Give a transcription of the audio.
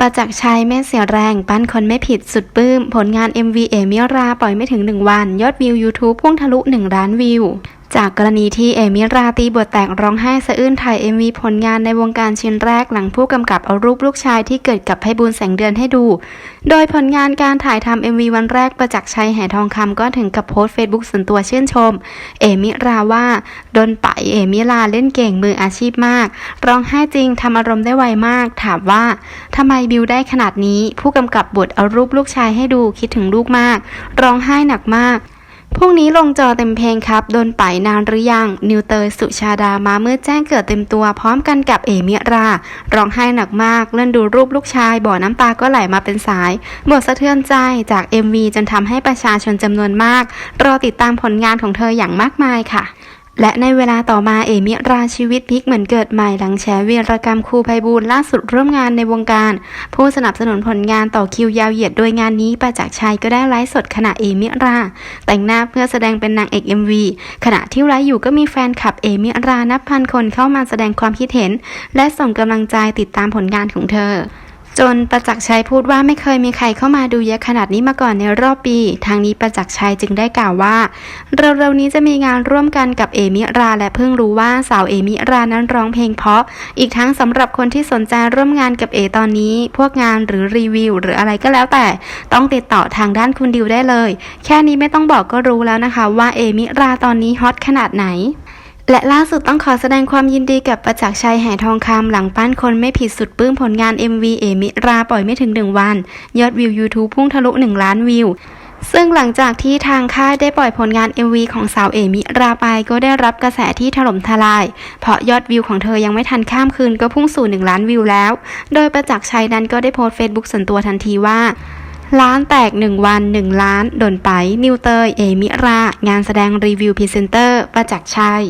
ประจักษ์ชัยแม่เสียแรง ปั้นคนไม่ผิดสุดปลื้ม ผลงาน MV เอมิรา ปล่อยไม่ถึง 1 วัน ยอดวิว YouTube พุ่งทะลุ 1 ล้านวิว จากกรณีที่เอมิราตีบทแตกร้องไห้สะอื้นถ่าย MV ผลงานในวงการชิ้นแรกหลังผู้กำกับเอารูปลูกชายที่เกิดกับไพบูลแสงเดือนให้ดู โดยผลงานการถ่ายทำ MV วันแรกประจักษ์ชัยแห่ทองคำก็ถึงกับโพสต์เฟซบุ๊กส่วนตัวชื่นชม เอมิราว่าโดนไปเอมิราเล่นเก่งมืออาชีพมาก ร้องไห้จริงทำอารมณ์ได้ไวมาก ถามว่าทำไมบิวได้ขนาดนี้ ผู้กำกับบทเอารูปลูกชายให้ดูคิดถึงลูกมาก ร้องไห้หนักมาก พรุ่งนี้ลงจอเต็มเพลงครับ โดนไปนานหรือยัง นิวเตยสุชาดามาเมื่อแจ้งเกิดเต็มตัวพร้อมกันกับเอมิรา ร้องไห้หนักมาก เลื่อนดูรูปลูกชาย บ่อน้ำตาก็ไหลมาเป็นสาย บทสะเทือนใจจาก MV จนทำให้ประชาชนจำนวนมาก รอติดตามผลงานของเธออย่างมากมายค่ะ และในเวลาต่อมาเอมิราชีวิตพลิกเหมือนเกิดใหม่หลังแฉวีรกรรมครูไพบูลล่าสุดร่วมงานในวงการ ผู้สนับสนุนผลงานต่อคิวยาวเหยียดโดยงานนี้ประจักษ์ชัยก็ได้ไลฟ์สดขณะเอมิรา แต่งหน้าเพื่อแสดงเป็นนางเอก MV ขณะที่ไลฟ์อยู่ก็มีแฟนคลับเอมิรานับพันคนเข้ามาแสดงความคิดเห็น และส่งกำลังใจติดตามผลงานของเธอ จนประจักษ์ชัยพูดว่าไม่เคยมีใครเข้ามาดูเยอะขนาดนี้มาก่อนในรอบปี ทางนี้ประจักษ์ชัยจึงได้กล่าวว่า เร็วๆนี้จะมีงานร่วมกันกับเอมิราและเพิ่งรู้ว่าสาวเอมิรานั้นร้องเพลงเพราะ อีกทั้งสำหรับคนที่สนใจร่วมงานกับเอตอนนี้ พวกงานหรือรีวิว หรืออะไรก็แล้วแต่ ต้องติดต่อทางด้านคุณดิวได้เลย แค่นี้ไม่ต้องบอกก็รู้แล้วนะคะว่าเอมิราตอนนี้ฮอตขนาดไหน และล่าสุดต้องขอแสดงความยินดีกับประจักษ์ชัยแห่ทองคำหลังปั้นคนไม่ผิดสุดปลื้มผลงาน MV เอมิราปล่อยไม่ถึง 1 วัน ยอดวิว YouTube พุ่งทะลุ 1 ล้านวิว ซึ่งหลังจากที่ทางค่ายได้ปล่อยผลงาน MV ของสาวเอมิราไปก็ได้รับกระแสที่ถล่มทลาย เพราะยอดวิวของเธอยังไม่ทันข้ามคืนก็พุ่งสู่ 1 ล้านวิวแล้ว โดยประจักษ์ชัยนั้นก็ได้โพสต์เฟซบุ๊กส่วนตัวทันทีว่าล้านแตก 1 วัน 1 ล้าน โดนไป นิวเตย เอมิรา งานแสดงรีวิวพรีเซนเตอร์ ประจักษ์ชัย